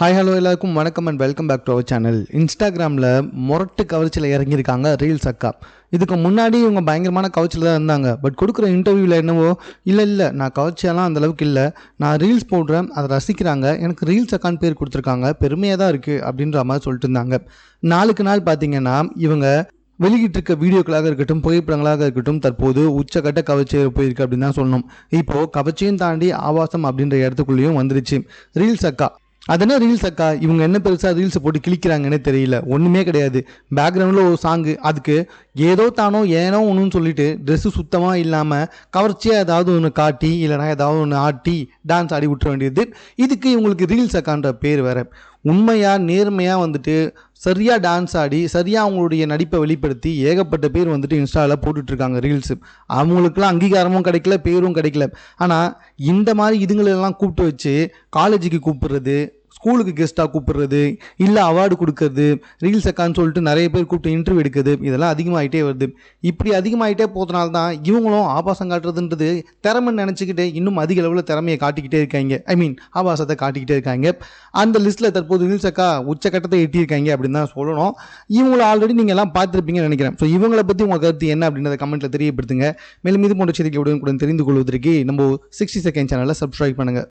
Hi hello எல்லாருக்கும் வணக்கம் and welcome back to our channel இன்ஸ்டாகிராமில் முரட்டு கவர்ச்சியில் இறங்கியிருக்காங்க ரீல்ஸ் அக்கா. இதுக்கு முன்னாடி இவங்க பயங்கரமான கவர்ச்சியில் தான் இருந்தாங்க. பட் கொடுக்குற இன்டர்வியூவில் என்னவோ இல்லை இல்லை நான் கவர்ச்சியெல்லாம் அந்த அளவுக்கு இல்லை. நான் ரீல்ஸ் போடுறேன் அதை ரசிக்கிறாங்க. எனக்கு ரீல்ஸ் அக்கான்னு பேர் கொடுத்துருக்காங்க. பெருமையாக தான் இருக்குது அப்படின்ற மாதிரி சொல்லிட்டு இருந்தாங்க. நாளுக்கு நாள் பார்த்தீங்கன்னா இவங்க வெளியிட்டிருக்க வீடியோக்களாக இருக்கட்டும் புகைப்படங்களாக இருக்கட்டும் தற்போது உச்சக்கட்ட கவர்ச்சி போயிருக்கு அப்படின்னு தான் சொல்லணும். இப்போது கவர்ச்சியும் தாண்டி ஆபாசம் அப்படின்ற இடத்துக்குள்ளேயும் வந்துருச்சு. ரீல்ஸ் அக்கா அதென்ன ரீல்ஸ் அக்கா? இவங்க என்ன பெருசாக ரீல்ஸை போட்டு கிழிக்கிறாங்கன்னே தெரியல. ஒன்றுமே கிடையாது. பேக்ரவுண்டில் ஒரு சாங்கு அதுக்கு ஏதோ தானோ ஏனோ ஒன்றுன்னு சொல்லிட்டு ட்ரெஸ்ஸு சுத்தமாக இல்லாமல் கவர்ச்சியாக ஏதாவது ஒன்று காட்டி இல்லைனா ஏதாவது ஒன்று ஆட்டி டான்ஸ் ஆடி விட்டுற வேண்டியது. இதுக்கு இவங்களுக்கு ரீல்ஸ் அக்கான்ற பேர் வேறு. உண்மையாக நேர்மையாக வந்துட்டு சரியாக டான்ஸ் ஆடி சரியாக அவங்களுடைய நடிப்பை வெளிப்படுத்தி ஏகப்பட்ட பேர் வந்துட்டு இன்ஸ்டாவில் போட்டுட்ருக்காங்க ரீல்ஸு அவங்களுக்குலாம் அங்கீகாரமும் கிடைக்கல பேரும் கிடைக்கல. ஆனால் இந்த மாதிரி இதுங்களெல்லாம் கூப்பிட்டு வச்சு காலேஜுக்கு கூப்பிடுறது ஸ்கூலுக்கு கெஸ்ட்டாக கூப்பிடுறது இல்லை அவார்டு கொடுக்கறது ரீல்ஸ் அக்கான்னு சொல்லிட்டு நிறைய பேர் கூப்பிட்டு இன்டர்வியூ எடுக்கிறது இதெல்லாம் அதிகமாகிட்டே வருது. இப்படி அதிகமாகிட்டே போகிறதுனால தான் இவங்களும் ஆபாசம் காட்டுறதுன்றது திறமைன்னு நினச்சிக்கிட்டு இன்னும் அதிக அளவில் திறமையை காட்டிக்கிட்டே இருக்காங்க. ஐ மீன் ஆபாசத்தை காட்டிக்கிட்டே இருக்காங்க. அந்த லிஸ்ட்டில் தற்போது ரீல்ஸ் அக்கா உச்சக்கட்டத்தை எட்டியிருக்காங்க அப்படின்னு தான் சொல்லணும். இவங்களை ஆல்ரெடி நீங்கள் எல்லாம் பார்த்துருப்பீங்கன்னு நினைக்கிறேன். ஸோ இவங்களை பற்றி உங்கள் கருத்து என்ன அப்படின்றத கமெண்ட்டில் தெரியப்படுத்துங்க. மேலும் இது போன்ற செய்திகளுடன் கூட தெரிந்து கொள்வதற்கு நம்ம சிக்ஸ்டி செகண்ட் சேனலை சப்ஸ்கிரைப் பண்ணுங்கள்